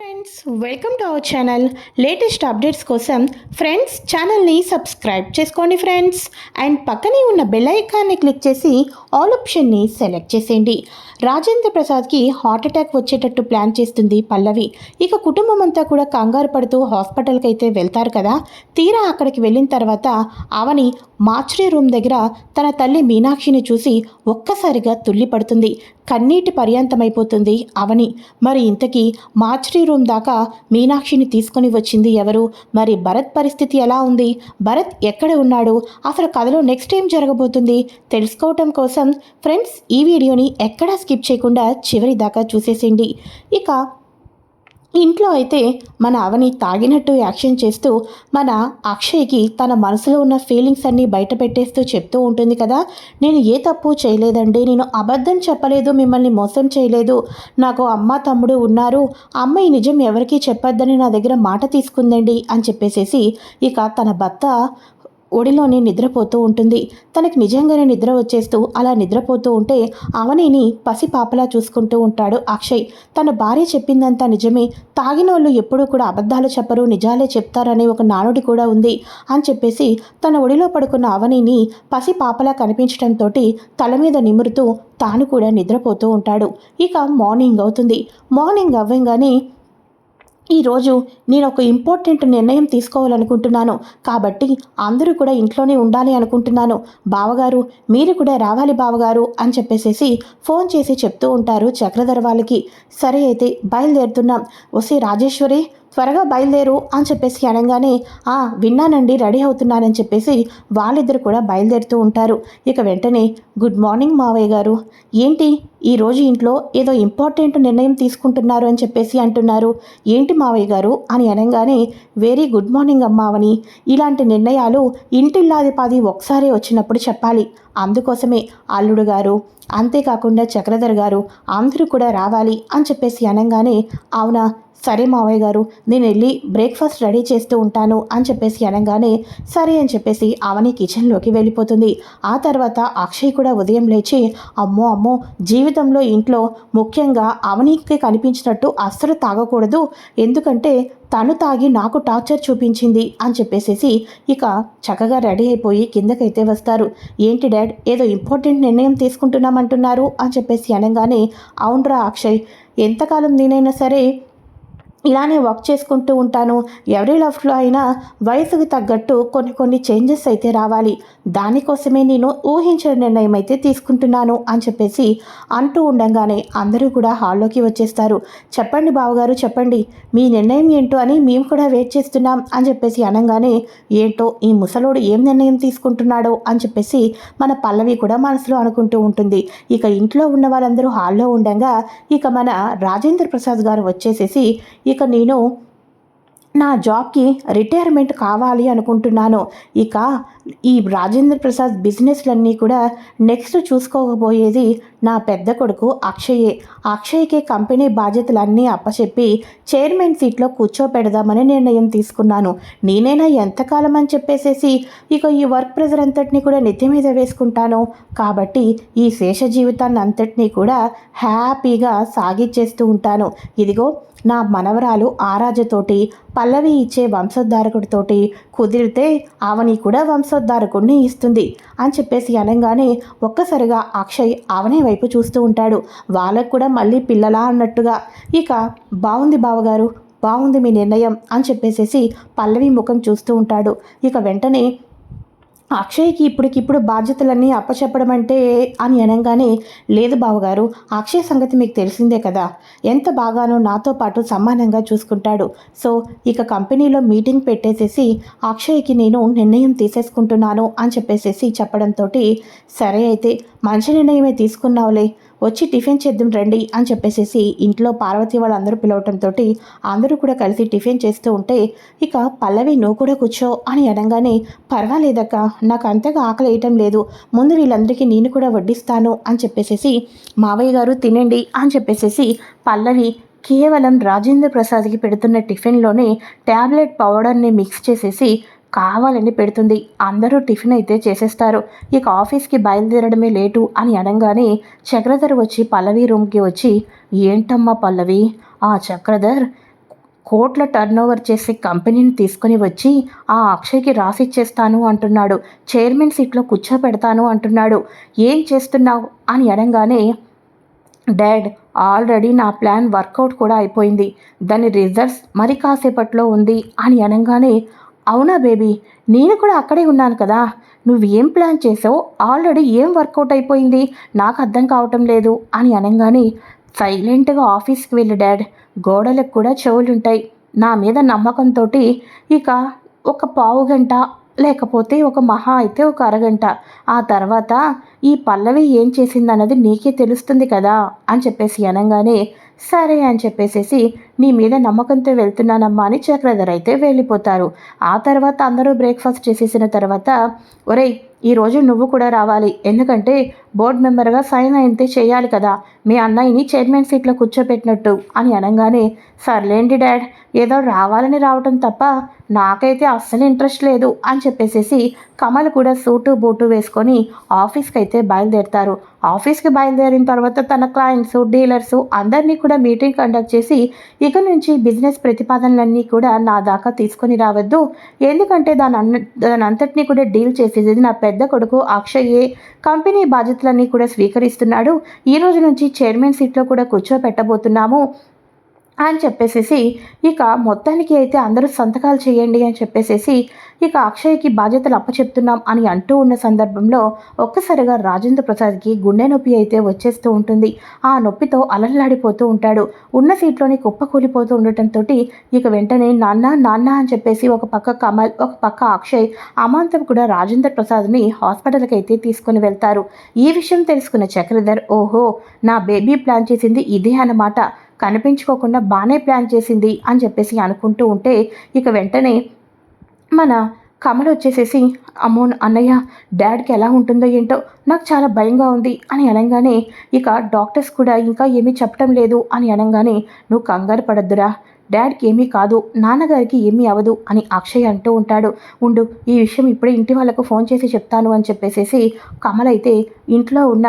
Friends welcome to our channel latest updates కోసం friends ఛానల్ని subscribe చేసుకోండి ఫ్రెండ్స్ అండ్ పక్కనే ఉన్న బెల్ ఐకాన్ని క్లిక్ చేసి ఆల్ ఆప్షన్ని సెలెక్ట్ చేసేయండి. రాజేంద్ర ప్రసాద్కి హార్ట్ అటాక్ వచ్చేటట్టు ప్లాన్ చేస్తుంది పల్లవి. ఇక కుటుంబం అంతా కూడా కంగారు పడుతూ హాస్పిటల్కి అయితే వెళ్తారు కదా. తీరా అక్కడికి వెళ్ళిన తర్వాత అవని మార్చరీ రూమ్ దగ్గర తన తల్లి మీనాక్షిని చూసి ఒక్కసారిగా తుల్లిపడుతుంది కన్నీటి పర్యంతమైపోతుంది అవని. మరి ఇంతకీ మార్చరీ రూమ్ దాకా మీనాక్షిని తీసుకొని వచ్చింది ఎవరు? మరి భరత్ పరిస్థితి ఎలా ఉంది? భరత్ ఎక్కడ ఉన్నాడు? అసలు కథలో నెక్స్ట్ ఏం జరగబోతుంది? తెలుసుకోవటం కోసం ఫ్రెండ్స్ ఈ వీడియోని ఎక్కడా స్కిప్ చేయకుండా చివరి దాకా చూసేసేయండి. ఇక ఇంట్లో అయితే మన అవని తాగినట్టు యాక్షన్ చేస్తూ మన అక్షయ్కి తన మనసులో ఉన్న ఫీలింగ్స్ అన్నీ బయట పెట్టేస్తూ చెప్తూ ఉంటుంది కదా. నేను ఏ తప్పు చేయలేదండి. నేను అబద్ధం చెప్పలేదు. మిమ్మల్ని మోసం చేయలేదు. నాకు అమ్మ తమ్ముడు ఉన్నారు. అమ్మ ఈ నిజం ఎవరికీ చెప్పొద్దని నా దగ్గర మాట తీసుకుందండి అని చెప్పేసేసి ఇక తన భర్త ఒడిలోనే నిద్రపోతూ ఉంటుంది. తనకి నిజంగానే నిద్ర వచ్చేస్తూ అలా నిద్రపోతూ ఉంటే అవనిని పసి పాపలా చూసుకుంటూ ఉంటాడు అక్షయ్. తన భార్య చెప్పిందంతా నిజమే. తాగిన వాళ్ళు ఎప్పుడూ కూడా అబద్ధాలు చెప్పరు నిజాలే చెప్తారనే ఒక నానుడి కూడా ఉంది అని చెప్పేసి తన ఒడిలో పడుకున్న అవనిని పసి పాపలా కనిపించడంతో తల మీద నిమురుతూ తాను కూడా నిద్రపోతూ ఉంటాడు. ఇక మార్నింగ్ అవుతుంది. మార్నింగ్ అవ్వంగానే ఈరోజు నేను ఒక ఇంపార్టెంట్ నిర్ణయం తీసుకోవాలనుకుంటున్నాను. కాబట్టి అందరూ కూడా ఇంట్లోనే ఉండాలి అనుకుంటున్నాను. బావగారు మీరు కూడా రావాలి బావగారు అని చెప్పేసేసి ఫోన్ చేసి చెప్తూ ఉంటారు చక్రధర వాళ్ళకి. సరే అయితే బయలుదేరుతున్నాం. వస్తే రాజేశ్వరి త్వరగా బయలుదేరు అని చెప్పేసి అనగానే ఆ విన్నానండి రెడీ అవుతున్నానని చెప్పేసి వాళ్ళిద్దరు కూడా బయలుదేరుతూ ఉంటారు. ఇక వెంటనే గుడ్ మార్నింగ్ మావయ్య గారు. ఏంటి ఈరోజు ఇంట్లో ఏదో ఇంపార్టెంట్ నిర్ణయం తీసుకుంటున్నారు అని చెప్పేసి అంటున్నారు. ఏంటి మావయ్య గారు? అని అనగానే వెరీ గుడ్ మార్నింగ్ అమ్మావని. ఇలాంటి నిర్ణయాలు ఇంటిల్లాది పాది ఒకసారి వచ్చినప్పుడు చెప్పాలి. అందుకోసమే అల్లుడు గారు అంతేకాకుండా చక్రధర్ గారు అందరూ కూడా రావాలి అని చెప్పేసి అనగానే అవునా? సరే మావయ్య గారు నేను వెళ్ళి బ్రేక్ఫాస్ట్ రెడీ చేస్తూ ఉంటాను అని చెప్పేసి అనగానే సరే అని చెప్పేసి అవని కిచెన్లోకి వెళ్ళిపోతుంది. ఆ తర్వాత అక్షయ్ కూడా ఉదయం లేచి అమ్మో అమ్మో జీవితంలో ఇంట్లో ముఖ్యంగా అవనికి కనిపించినట్టు అస్సలు తాగకూడదు. ఎందుకంటే తను తాగి నాకు టార్చర్ చూపించింది అని చెప్పేసేసి ఇక చక్కగా రెడీ అయిపోయి కిందకైతే వస్తారు. ఏంటి డాడ్ ఏదో ఇంపార్టెంట్ నిర్ణయం తీసుకుంటున్నామంటున్నారు అని చెప్పేసి అనగానే అవునరా అక్షయ్ ఎంతకాలం నేనైనా సరే ఇలానే వర్క్ చేసుకుంటూ ఉంటాను. ఎవరి లైఫ్లో అయినా వయసుకు తగ్గట్టు కొన్ని కొన్ని చేంజెస్ అయితే రావాలి. దానికోసమే నేను ఊహించిన నిర్ణయం అయితే తీసుకుంటున్నాను అని చెప్పేసి అంటూ ఉండగానే అందరూ కూడా హాల్లోకి వచ్చేస్తారు. చెప్పండి బావగారు చెప్పండి. మీ నిర్ణయం ఏంటో అని మేము కూడా వెయిట్ చేస్తున్నాం అని చెప్పేసి అనగానే ఏంటో ఈ ముసలోడు ఏం నిర్ణయం తీసుకుంటున్నాడో? అని చెప్పేసి మన పల్లవి కూడా మనసులో అనుకుంటూ ఉంటుంది. ఇక ఇంట్లో ఉన్న వాళ్ళందరూ హాల్లో ఉండగా ఇక మన రాజేంద్ర ప్రసాద్ గారు వచ్చేసేసి ఇక ఇక నేను నా జాబ్కి రిటైర్మెంట్ కావాలి అనుకుంటున్నాను. ఇక ఈ రాజేంద్ర ప్రసాద్ బిజినెస్లన్నీ కూడా నెక్స్ట్ చూసుకోకపోయేది నా పెద్ద కొడుకు అక్షయే అక్షయ్కి కంపెనీ బాధ్యతలన్నీ అప్పచెప్పి చైర్మన్ సీట్లో కూర్చోపెడదామని నిర్ణయం తీసుకున్నాను. నేనైనా ఎంతకాలం అని చెప్పేసేసి ఇక ఈ వర్క్ ప్రెజర్ అంతటినీ కూడా నెత్తి మీద వేసుకుంటాను. కాబట్టి ఈ శేష జీవితాన్ని అంతటినీ కూడా హ్యాపీగా సాగిచ్చేస్తూ ఉంటాను. ఇదిగో నా మనవరాలు ఆరాజతోటి పల్లవి ఇచ్చే వంశోద్ధారకుడితోటి కుదిరితే ఆవని కూడా వంశోద్ధారకుడిని ఇస్తుంది అని చెప్పేసి అనగానే ఒక్కసారిగా అక్షయ్ ఆవనే వైపు చూస్తూ ఉంటాడు. వాళ్ళకు కూడా మళ్ళీ పిల్లలా అన్నట్టుగా. ఇక బాగుంది బావగారు బాగుంది మీ నిర్ణయం అని చెప్పేసేసి పల్లవి ముఖం చూస్తూ ఉంటాడు. ఇక వెంటనే అక్షయ్కి ఇప్పటికిప్పుడు బాధ్యతలన్నీ అప్పచెప్పడం అంటే అని అనగానే లేదు బావగారు అక్షయ్ సంగతి మీకు తెలిసిందే కదా. ఎంత బాగానో నాతో పాటు సమానంగా చూసుకుంటాడు. సో ఇక కంపెనీలో మీటింగ్ పెట్టేసేసి అక్షయ్కి నేను నిర్ణయం తీసేసుకుంటున్నాను అని చెప్పేసేసి చెప్పడంతో సరే అయితే మంచి నిర్ణయమే తీసుకున్నావులే. వచ్చి టిఫిన్ చేద్దాం రండి అని చెప్పేసేసి ఇంట్లో పార్వతి వాళ్ళందరూ పిలవటంతో అందరూ కూడా కలిసి టిఫిన్ చేస్తూ ఉంటే ఇక పల్లవి నువ్వు కూడా కూర్చో అని అనగానే పర్వాలేదక్క నాకు అంతగా ఆకలి వేయటం లేదు. ముందు వీళ్ళందరికీ నేను కూడా వడ్డిస్తాను అని చెప్పేసేసి మావయ్య గారు తినండి అని చెప్పేసేసి పల్లవి కేవలం రాజేంద్ర ప్రసాద్కి పెడుతున్న టిఫిన్లోనే ట్యాబ్లెట్ పౌడర్ని మిక్స్ చేసేసి కావాలని పెడుతుంది. అందరూ టిఫిన్ అయితే చేసేస్తారు. ఇక ఆఫీస్కి బయలుదేరడమే లేటు అని అనగానే చక్రధర్ వచ్చి పల్లవి రూమ్కి వచ్చి ఏంటమ్మా పల్లవి? ఆ చక్రధర్ కోట్ల టర్న్ ఓవర్ చేసే కంపెనీని తీసుకుని వచ్చి ఆ అక్షయ్కి రాసిచ్చేస్తాను అంటున్నాడు. చైర్మన్ సీట్లో కూర్చోపెడతాను అంటున్నాడు. ఏం చేస్తున్నావు? అని అనగానే డాడ్ ఆల్రెడీ నా ప్లాన్ వర్కౌట్ కూడా అయిపోయింది. దాని రిజల్ట్స్ మరి కాసేపట్లో ఉంది అని అనగానే అవునా బేబీ? నేను కూడా అక్కడే ఉన్నాను కదా. నువ్వు ఏం ప్లాన్ చేసావో ఆల్రెడీ ఏం వర్కౌట్ అయిపోయింది? నాకు అర్థం కావటం లేదు అని అనగానే సైలెంట్గా ఆఫీస్కి వెళ్ళి డాడ్. గోడలకు కూడా చెవులుంటాయి. నా మీద నమ్మకంతో ఇక ఒక పావు గంట లేకపోతే ఒక మహా అయితే ఒక అరగంట. ఆ తర్వాత ఈ పల్లవి ఏం చేసిందన్నది నీకే తెలుస్తుంది కదా అని చెప్పేసి అనగానే సరే అని చెప్పేసేసి నీ మీద నమ్మకంతో వెళ్తున్నానమ్మా అని చక్రధర్ అయితే వెళ్ళిపోతారు. ఆ తర్వాత అందరూ బ్రేక్ఫాస్ట్ చేసేసిన తర్వాత ఒరేయ్ ఈరోజు నువ్వు కూడా రావాలి. ఎందుకంటే బోర్డు మెంబర్గా సైన్ అయితే చేయాలి కదా. మీ అన్నయ్యని చైర్మన్ సీట్లో కూర్చోపెట్టినట్టు అని అనగానే సర్లేండి డాడ్ ఏదో రావాలని రావటం తప్ప నాకైతే అస్సలు ఇంట్రెస్ట్ లేదు అని చెప్పేసేసి కమల్ కూడా సూటు బూటు వేసుకొని ఆఫీస్కి అయితే బయలుదేరుతారు. ఆఫీస్కి బయలుదేరిన తర్వాత తన క్లయింట్స్ డీలర్స్ అందరినీ కూడా మీటింగ్ కండక్ట్ చేసి ఇక నుంచి బిజినెస్ ప్రతిపాదనలన్నీ కూడా నా దాకా తీసుకొని రావద్దు. ఎందుకంటే దాని అన్న దాని అంతటినీ కూడా డీల్ చేసేది నా పెద్ద కొడుకు అక్షయ్యే. కంపెనీ బాధ్యతలన్నీ కూడా స్వీకరిస్తున్నాడు. ఈ రోజు నుంచి చైర్మన్ సీట్లో కూడా కూర్చోపెట్టబోతున్నాము. అని చెప్పేసేసి ఇక మొత్తానికి అయితే అందరూ సంతకాలు చేయండి అని చెప్పేసేసి ఇక అక్షయ్కి బాధ్యతలు అప్పచెప్తున్నాం అని అంటూ ఉన్న సందర్భంలో ఒక్కసారిగా రాజేంద్ర ప్రసాద్కి గుండె నొప్పి అయితే వచ్చేస్తూ ఉంటుంది. ఆ నొప్పితో అలలాడిపోతూ ఉంటాడు. ఉన్న సీట్లోని కుప్పకూలిపోతూ ఉండటంతో ఇక వెంటనే నాన్న నాన్న అని చెప్పేసి ఒక పక్క కమల్ ఒక పక్క అక్షయ్ అమాంతం కూడా రాజేంద్ర ప్రసాద్ని హాస్పిటల్కి అయితే తీసుకుని వెళ్తారు. ఈ విషయం తెలుసుకున్న చక్రధర్ ఓహో నా బేబీ ప్లాన్ చేసింది ఇదే అన్నమాట. కనిపించుకోకుండా బాగానే ప్లాన్ చేసింది అని చెప్పేసి అనుకుంటూ ఉంటే ఇక వెంటనే మన కమల్ వచ్చేసేసి అమ్మో అన్నయ్య డాడ్కి ఎలా ఉంటుందో ఏంటో నాకు చాలా భయంగా ఉంది అని అనగానే ఇక డాక్టర్స్ కూడా ఇంకా ఏమీ చెప్పటం లేదు అని అనగానే నువ్వు కంగారు పడద్దురా డాడ్కి ఏమీ కాదు నాన్నగారికి ఏమీ అవ్వదు అని అక్షయ్ అంటూ ఉంటాడు. ఉండు ఈ విషయం ఇప్పుడే ఇంటి వాళ్ళకు ఫోన్ చేసి చెప్తాను అని చెప్పేసేసి కమల్ అయితే ఇంట్లో ఉన్న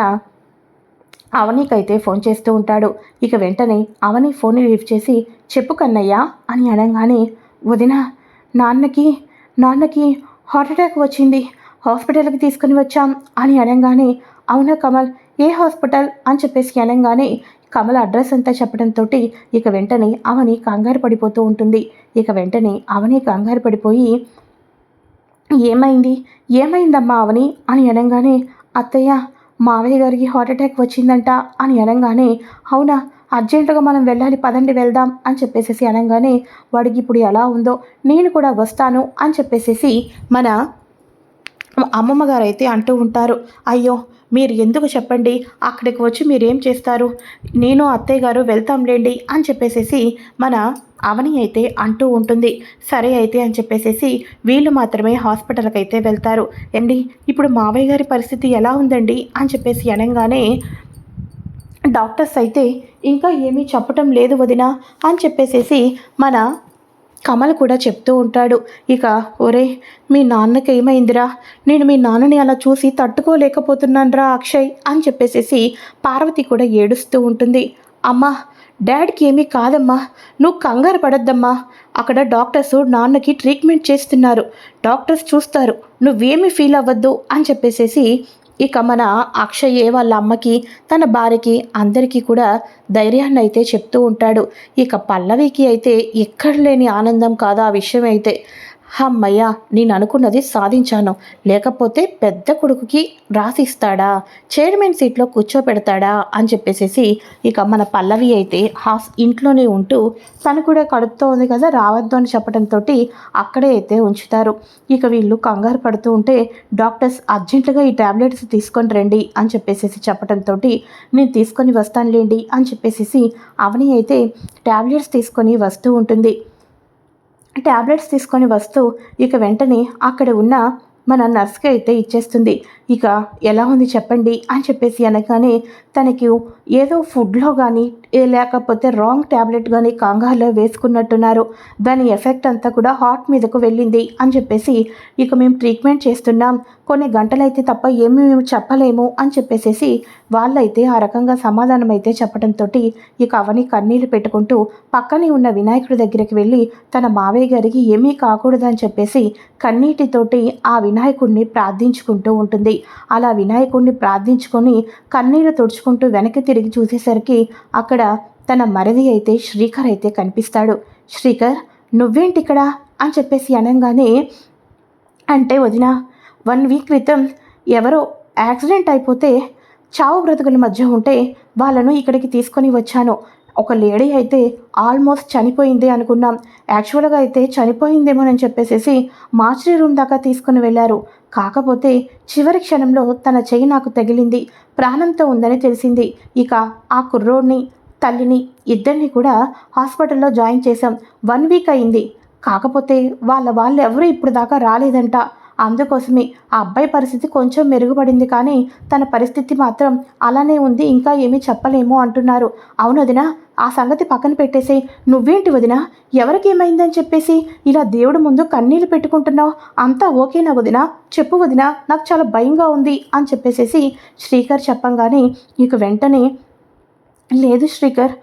అవనీకైతే ఫోన్ చేస్తూ ఉంటాడు. ఇక వెంటనే అవని ఫోన్ లిఫ్ట్ చేసి చెప్పు కన్నయ్యా అని అనగానే వదిన నాన్నకి నాన్నకి హార్ట్ అటాక్ వచ్చింది. హాస్పిటల్కి తీసుకుని వచ్చాం అని అనగానే అవునా కమల్? ఏ హాస్పిటల్? అని చెప్పేసి అనగానే కమల్ అడ్రస్ అంతా చెప్పడంతో ఇక వెంటనే అవని కంగారు పడిపోతూ ఉంటుంది. ఇక వెంటనే అవని కంగారు పడిపోయి ఏమైంది? ఏమైందమ్మా అవని? అని అనగానే అత్తయ్య మావయ్య గారికి హార్ట్ అటాక్ వచ్చిందంట అని అనగానే అవునా అర్జెంటుగా మనం వెళ్ళాలి పదండి వెళ్దాం అని చెప్పేసేసి అనగానే వాడికి ఇప్పుడు ఎలా ఉందో నేను కూడా వస్తాను అని చెప్పేసేసి మన అమ్మమ్మ గారు అయితే అంటూ ఉంటారు అయ్యో మీరు ఎందుకు చెప్పండి? అక్కడికి వచ్చి మీరేం చేస్తారు? నేను అత్తయ్య గారు వెళ్తాంలేండి అని చెప్పేసేసి మన అవని అయితే అంటూ ఉంటుంది. సరే అయితే అని చెప్పేసేసి వీళ్ళు మాత్రమే హాస్పిటల్కి అయితే వెళ్తారు. ఏండి ఇప్పుడు మావయ్య గారి పరిస్థితి ఎలా ఉందండి? అని చెప్పేసి అనగానే డాక్టర్స్ అయితే ఇంకా ఏమీ చెప్పటం లేదు వదిన అని చెప్పేసేసి మన కమల్ కూడా చెప్తూ ఉంటాడు ఇక ఒరే మీ నాన్నకి ఏమైందిరా? నేను మీ నాన్నని అలా చూసి తట్టుకోలేకపోతున్నానురా అక్షయ్ అని చెప్పేసేసి పార్వతి కూడా ఏడుస్తూ ఉంటుంది. అమ్మా డాడ్కి ఏమీ కాదమ్మా నువ్వు కంగారు పడద్దమ్మా. అక్కడ డాక్టర్స్ నాన్నకి ట్రీట్మెంట్ చేస్తున్నారు. డాక్టర్స్ చూస్తారు నువ్వేమీ ఫీల్ అవ్వద్దు అని చెప్పేసేసి ఇక మన అక్షయే వాళ్ళ అమ్మకి తన భార్యకి అందరికీ కూడా ధైర్యాన్ని అయితే చెప్తూ ఉంటాడు. ఇక పల్లవికి అయితే ఎక్కడ లేని ఆనందం కాదు ఆ విషయం అయితే. అమ్మయ్య నేను అనుకున్నది సాధించాను. లేకపోతే పెద్ద కొడుకుకి రాసిస్తాడా? చైర్మన్ సీట్లో కూర్చోపెడతాడా? అని చెప్పేసేసి ఇక మన పల్లవి అయితే హాస్ ఇంట్లోనే ఉంటూ తను కూడా కడుపుతో ఉంది కదా రావద్దు అని చెప్పడంతో అక్కడే అయితే ఉంచుతారు. ఇక వీళ్ళు కంగారు పడుతూ ఉంటే డాక్టర్స్ అర్జెంటుగా ఈ ట్యాబ్లెట్స్ తీసుకొని రండి అని చెప్పేసేసి చెప్పడంతో నేను తీసుకొని వస్తానులేండి అని చెప్పేసేసి అవని అయితే ట్యాబ్లెట్స్ తీసుకొని వస్తూ ఉంటుంది. ట్యాబ్లెట్స్ తీసుకొని వస్తూ ఇక వెంటనే అక్కడ ఉన్న మన నర్స్కి అయితే ఇచ్చేస్తుంది. ఇక ఎలా ఉంది చెప్పండి అని చెప్పేసి అనగానే తనకి ఏదో ఫుడ్లో కానీ లేకపోతే రాంగ్ ట్యాబ్లెట్ కానీ కంగారులో వేసుకున్నట్టున్నారు. దాని ఎఫెక్ట్ అంతా కూడా హార్ట్ మీదకు వెళ్ళింది అని చెప్పేసి ఇక మేము ట్రీట్మెంట్ చేస్తున్నాం. కొన్ని గంటలైతే తప్ప ఏమి మేము చెప్పలేము అని చెప్పేసేసి వాళ్ళైతే ఆ రకంగా సమాధానం అయితే చెప్పడంతో ఇక అవని కన్నీళ్ళు పెట్టుకుంటూ పక్కనే ఉన్న వినాయకుడి దగ్గరికి వెళ్ళి తన మావయ్య గారికి ఏమీ కాకూడదని చెప్పేసి కన్నీటితోటి ఆ వినాయకుడిని ప్రార్థించుకుంటూ ఉంటుంది. అలా వినాయకుడిని ప్రార్థించుకొని కన్నీళ్ళు తుడుచుకుంటూ వెనక్కి తిరిగి చూసేసరికి అక్కడ తన మరిది అయితే శ్రీకర్ అయితే కనిపిస్తాడు. శ్రీకర్ నువ్వేంటి ఇక్కడ అని చెప్పేసి అనగానే అంటే వదిన వన్ వీక్ క్రితం ఎవరో యాక్సిడెంట్ అయిపోతే చావు బ్రతుకుల మధ్య ఉంటే వాళ్ళను ఇక్కడికి తీసుకొని వచ్చాను. ఒక లేడీ అయితే ఆల్మోస్ట్ చనిపోయింది అనుకున్నాం. యాక్చువల్గా అయితే చనిపోయిందేమోనని చెప్పేసేసి మార్చరీ రూమ్ దాకా తీసుకుని వెళ్ళారు. కాకపోతే చివరి క్షణంలో తన చెయ్యి నాకు తగిలింది. ప్రాణంతో ఉందని తెలిసింది. ఇక ఆ కుర్రోడ్ని తల్లిని ఇద్దరిని కూడా హాస్పిటల్లో జాయిన్ చేశాం. వన్ వీక్ అయింది. కాకపోతే వాళ్ళ వాళ్ళు ఎవరు ఇప్పుడు దాకా రాలేదంట. అందుకోసమే ఆ అబ్బాయి పరిస్థితి కొంచెం మెరుగుపడింది కానీ తన పరిస్థితి మాత్రం అలానే ఉంది ఇంకా ఏమీ చెప్పలేము అంటున్నారు. అవును వదినా ఆ సంగతి పక్కన పెట్టేసి నువ్వేంటి వదినా? ఎవరికి ఏమైందని చెప్పేసి ఇలా దేవుడి ముందు కన్నీళ్ళు పెట్టుకుంటున్నావు? అంతా ఓకేనా వదినా? చెప్పు వదినా నాకు చాలా భయంగా ఉంది అని చెప్పేసేసి శ్రీకర్ చెప్పంగానే ఇక వెంటనే లేదు శ్రీకర్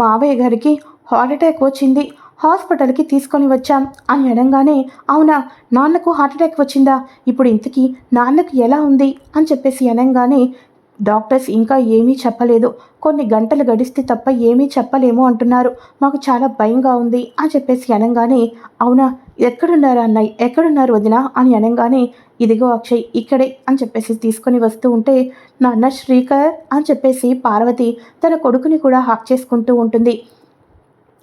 మావయ్య గారికి హార్ట్ అటాక్ వచ్చింది. హాస్పిటల్కి తీసుకొని వచ్చాం అని అనగానే అవునా నాన్నకు హార్ట్ అటాక్ వచ్చిందా? ఇప్పుడు ఇంతకీ నాన్నకు ఎలా ఉంది? అని చెప్పేసి అనగానే డాక్టర్స్ ఇంకా ఏమీ చెప్పలేదు. కొన్ని గంటలు గడిస్తే తప్ప ఏమీ చెప్పలేము అంటున్నారు. మాకు చాలా భయంగా ఉంది అని చెప్పేసి అనగానే అవునా ఎక్కడున్నారు అన్నయ్య? ఎక్కడున్నారు వదిన? అని అనగానే ఇదిగో అక్షయ్ ఇక్కడే అని చెప్పేసి తీసుకొని వస్తూ ఉంటే నాన్న శ్రీకర్ అని చెప్పేసి పార్వతి తన కొడుకుని కూడా హాక్ చేసుకుంటూ ఉంటుంది.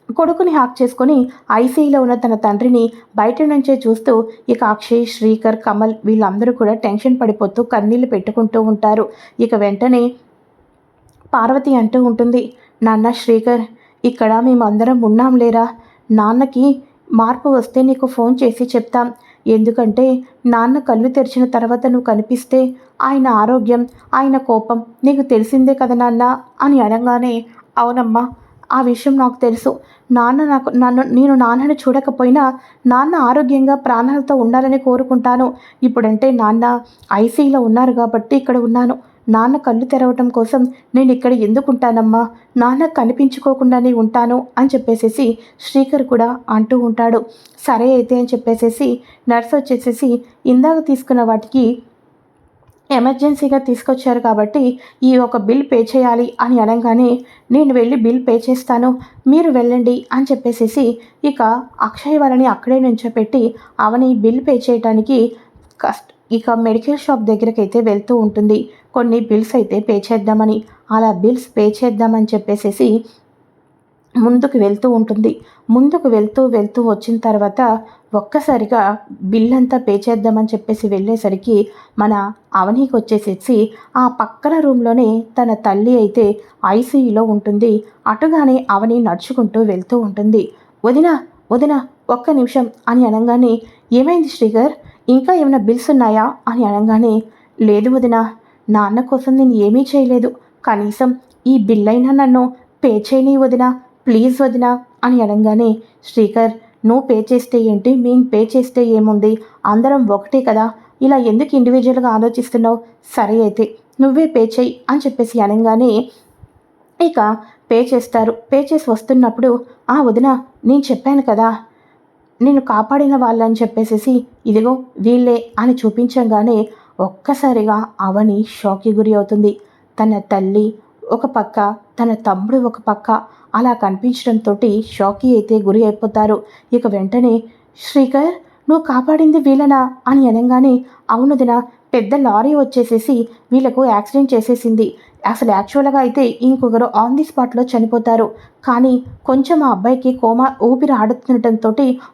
కొడుకుని హ్యాక్ చేసుకొని ఐసీలో ఉన్న తన తండ్రిని బయట నుంచే చూస్తూ ఇక అక్షయ్ శ్రీకర్ కమల్ వీళ్ళందరూ కూడా టెన్షన్ పడిపోతూ కన్నీళ్ళు పెట్టుకుంటూ ఉంటారు. ఇక వెంటనే పార్వతి అంటూ ఉంటుంది నాన్న శ్రీకర్ ఇక్కడ మేమందరం ఉన్నాం లేరా? నాన్నకి మార్పు వస్తే నీకు ఫోన్ చేసి చెప్తాం. ఎందుకంటే నాన్న కళ్ళు తెరిచిన తర్వాత నువ్వు కనిపిస్తే ఆయన ఆరోగ్యం ఆయన కోపం నీకు తెలిసిందే కదా నాన్న? అని అనగానే అవునమ్మా ఆ విషయం నాకు తెలుసు. నాన్న నాకు నన్ను నేను నాన్నని చూడకపోయినా నాన్న ఆరోగ్యంగా ప్రాణాలతో ఉండాలని కోరుకుంటాను. ఇప్పుడంటే నాన్న ఐసీలో ఉన్నారు కాబట్టి ఇక్కడ ఉన్నాను. నాన్న కళ్ళు తెరవటం కోసం నేను ఇక్కడ ఎందుకు ఉంటానమ్మా నాన్న కనిపించుకోకుండానే ఉంటాను అని చెప్పేసేసి శ్రీకర్ కూడా అంటూ ఉంటాడు. సరే అయితే అని చెప్పేసేసి నర్స్ వచ్చేసేసి ఇందాక తీసుకున్న వాటికి ఎమర్జెన్సీగా తీసుకొచ్చారు కాబట్టి ఈ ఒక బిల్ పే చేయాలి అని అనగానే నేను వెళ్ళి బిల్ పే చేస్తాను మీరు వెళ్ళండి అని చెప్పేసేసి ఇక అక్షయ్ వాళ్ళని అక్కడే నుంచోపెట్టి అవని బిల్ పే చేయడానికి కష్ట ఇక మెడికల్ షాప్ దగ్గరికి అయితే వెళ్తూ ఉంటుంది. కొన్ని బిల్స్ అయితే పే చేద్దామని అలా బిల్స్ పే చేద్దామని చెప్పేసేసి ముందుకు వెళ్తూ ఉంటుంది. ముందుకు వెళ్తూ వెళ్తూ వచ్చిన తర్వాత ఒక్కసారిగా బిల్ అంతా పే చేద్దామని చెప్పేసి వెళ్ళేసరికి మన అవనీకి వచ్చేసేసి ఆ పక్కన రూమ్లోనే తన తల్లి అయితే ఐసీయూలో ఉంటుంది. అటుగానే అవని నడుచుకుంటూ వెళ్తూ ఉంటుంది. వదిన వదిన ఒక్క నిమిషం అని అనగానే ఏమైంది శ్రీగర్ ఇంకా ఏమైనా బిల్స్ ఉన్నాయా అని అనగానే లేదు వదిన నాన్న కోసం నేను ఏమీ చేయలేదు. కనీసం ఈ బిల్ అయినా నన్ను పే చేయని వదినా. ప్లీజ్ వదిన అని అనగానే శ్రీకర్ నువ్వు పే చేస్తే ఏంటి? మేము పే చేస్తే ఏముంది? అందరం ఒకటే కదా? ఇలా ఎందుకు ఇండివిజువల్గా ఆలోచిస్తున్నావు? సరే అయితే నువ్వే పే చేయి అని చెప్పేసి అనగానే ఇక పే చేస్తారు. పే చేసి వస్తున్నప్పుడు ఆ వదిన నేను చెప్పాను కదా నేను కాపాడిన వాళ్ళని చెప్పేసేసి ఇదిగో వీళ్ళే అని చూపించగానే ఒక్కసారిగా అవని షాక్కి గురి అవుతుంది. తన తల్లి ఒక పక్క తన తమ్ముడు ఒక పక్క అలా కనిపించడంతో షాకీ అయితే గురి అయిపోతారు. ఇక వెంటనే శ్రీకర్ నువ్వు కాపాడింది వీళ్ళనా? అని అనగానే అవునుదిన పెద్ద లారీ వచ్చేసేసి వీళ్ళకు యాక్సిడెంట్ చేసేసింది. అసలు యాక్చువల్గా అయితే ఇంకొకరు ఆన్ ది స్పాట్లో చనిపోతారు. కానీ కొంచెం ఆ అబ్బాయికి కోమా ఊపిరి ఆడుతుండటంతో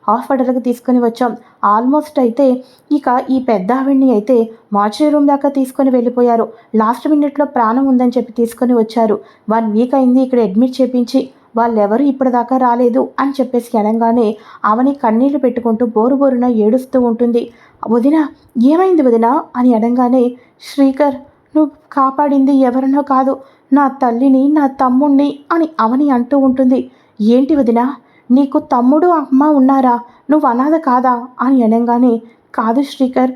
హాస్పిటల్కి తీసుకొని వచ్చాం. ఆల్మోస్ట్ అయితే ఇక ఈ పెద్ద ఆవిడ్ని అయితే మార్చరీ రూమ్ దాకా తీసుకొని వెళ్ళిపోయారు. లాస్ట్ మినిట్లో ప్రాణం ఉందని చెప్పి తీసుకొని వచ్చారు. వన్ వీక్ అయింది ఇక్కడ అడ్మిట్ చేపించి. వాళ్ళెవరూ ఇప్పటిదాకా రాలేదు అని చెప్పేసి అనగానే అవని కన్నీళ్ళు పెట్టుకుంటూ బోరు బోరున ఏడుస్తూ ఉంటుంది. వదిన ఏమైంది వదిన? అని అనగానే శ్రీకర్ నువ్వు కాపాడింది ఎవరినో కాదు. నా తల్లిని నా తమ్ముణ్ణి అని అవని అంటూ ఉంటుంది. ఏంటి వదిన? నీకు తమ్ముడు అమ్మ ఉన్నారా? నువ్వు అనాథ కాదా? అని అనగానే కాదు శ్రీకర్.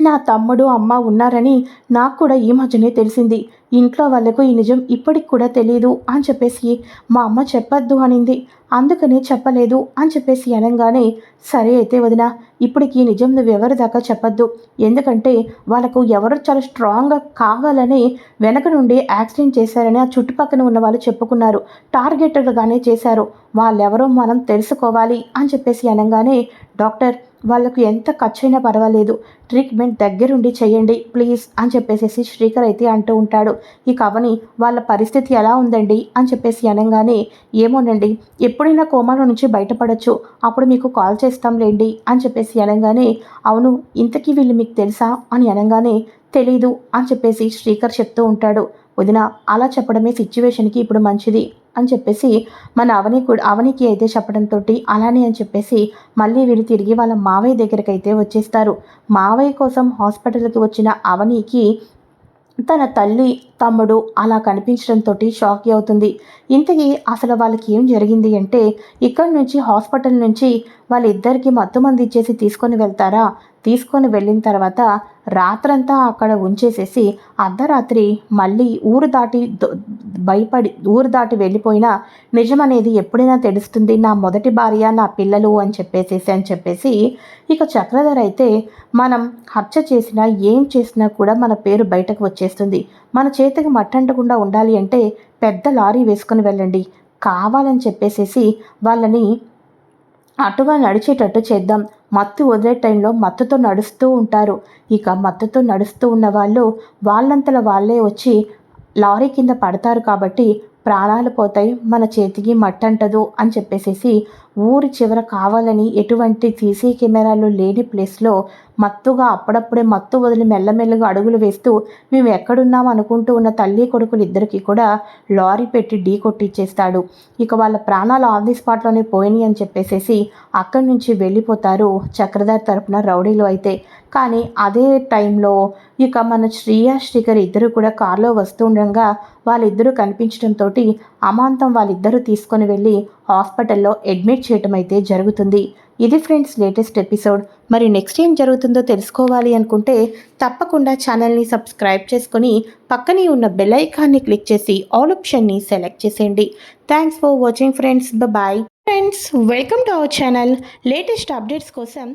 నా తమ్ముడు అమ్మ ఉన్నారని నాకు కూడా ఈ మధ్యనే తెలిసింది. ఇంట్లో వాళ్ళకు ఈ నిజం ఇప్పటికి కూడా తెలియదు అని చెప్పేసి మా అమ్మ చెప్పొద్దు అనింది. అందుకనే చెప్పలేదు అని చెప్పేసి అనగానే సరే అయితే వదిన ఇప్పటికి నిజం నువ్వు ఎవరి దాకా చెప్పొద్దు. ఎందుకంటే వాళ్ళకు ఎవరు చాలా స్ట్రాంగ్గా కావాలని వెనక నుండి యాక్సిడెంట్ చేశారని ఆ చుట్టుపక్కల ఉన్న వాళ్ళు చెప్పుకున్నారు. టార్గెటెడ్గానే చేశారు. వాళ్ళెవరో మనం తెలుసుకోవాలి అని చెప్పేసి అనగానే డాక్టర్ వాళ్ళకు ఎంత ఖర్చైనా పర్వాలేదు. ట్రీట్మెంట్ దగ్గరుండి చేయండి ప్లీజ్ అని చెప్పేసి శ్రీకర్ అయితే అంటూ ఉంటాడు. ఇక అవని వాళ్ళ పరిస్థితి ఎలా ఉందండి అని చెప్పేసి అనగానే ఏమోనండి ఎప్పుడైనా కోమాలో నుంచి బయటపడచ్చు అప్పుడు మీకు కాల్ చేస్తాంలేండి అని చెప్పేసి అనగానే అవును ఇంతకీ వీళ్ళు మీకు తెలుసా? అని అనగానే తెలీదు అని చెప్పేసి శ్రీకర్ చెప్తూ ఉంటాడు. వదిన అలా చెప్పడమే సిచ్యువేషన్కి ఇప్పుడు మంచిది అని చెప్పేసి మన అవని కూడా అవనికి అయితే చెప్పడంతో అలానే అని చెప్పేసి మళ్ళీ వీళ్ళు తిరిగి వాళ్ళ మావయ్య దగ్గరికి అయితే వచ్చేస్తారు. మావయ్య కోసం హాస్పిటల్కి వచ్చిన అవనికి తన తల్లి తమ్ముడు అలా కనిపించడంతో షాక్ అవుతుంది. ఇంతకీ అసలు వాళ్ళకి ఏం జరిగింది అంటే ఇక్కడి నుంచి హాస్పిటల్ నుంచి వాళ్ళిద్దరికి మత్తు మంది ఇచ్చేసి తీసుకొని వెళ్తారా? తీసుకొని వెళ్ళిన తర్వాత రాత్రంతా అక్కడ ఉంచేసేసి అర్ధరాత్రి మళ్ళీ ఊరు దాటి భయపడి ఊరు దాటి వెళ్ళిపోయినా నిజమనేది ఎప్పుడైనా తెలుస్తుంది నా మొదటి భార్య నా పిల్లలు అని చెప్పేసేసి అని చెప్పేసి. ఇక చక్రధర్ అయితే మనం హత్య చేసినా ఏం చేసినా కూడా మన పేరు బయటకు వచ్చేస్తుంది. మన చేతికి మట్టంటకుండా ఉండాలి అంటే పెద్ద లారీ వేసుకుని వెళ్ళండి. కావాలని చెప్పేసేసి వాళ్ళని అటుగా నడిచేటట్టు చేద్దాం. మత్తు వదిలే టైంలో మత్తుతో నడుస్తూ ఉంటారు. ఇక మత్తుతో నడుస్తూ ఉన్న వాళ్ళు వాళ్ళంతల వాళ్ళే వచ్చి లారీ కింద పడతారు కాబట్టి ప్రాణాలు పోతాయి. మన చేతికి మట్టంటదు అని చెప్పేసేసి ఊరి చివర కావాలని ఎటువంటి సీసీ కెమెరాలు లేని ప్లేస్లో మత్తుగా అప్పుడప్పుడే మత్తు వదిలి మెల్లమెల్లగా అడుగులు వేస్తూ మేము ఎక్కడున్నాం అనుకుంటూ ఉన్న తల్లి కొడుకులు ఇద్దరికి కూడా లారీ పెట్టి ఢీ కొట్టిచ్చేస్తాడు. ఇక వాళ్ళ ప్రాణాలు ఆన్ ది స్పాట్లోనే పోయినాయి అని చెప్పేసేసి అక్కడి నుంచి వెళ్ళిపోతారు చక్రధారి తరపున రౌడీలు అయితే. కానీ అదే టైంలో ఇక మన శ్రీయా శ్రీకర్ ఇద్దరు కూడా కారులో వస్తుండగా వాళ్ళిద్దరూ కనిపించడంతో అమాంతం వాళ్ళిద్దరూ తీసుకొని వెళ్ళి హాస్పిటల్లో అడ్మిట్ చేయటం అయితే జరుగుతుంది. ఇది ఫ్రెండ్స్ లేటెస్ట్ ఎపిసోడ్. మరి నెక్స్ట్ ఏం జరుగుతుందో తెలుసుకోవాలి అనుకుంటే తప్పకుండా ఛానల్ని సబ్స్క్రైబ్ చేసుకొని పక్కనే ఉన్న బెల్ ఐకాన్ని క్లిక్ చేసి ఆల్ ఆప్షన్ని సెలెక్ట్ చేసేయండి. Thanks for watching friends bye friends welcome to our channel latest updates కోసం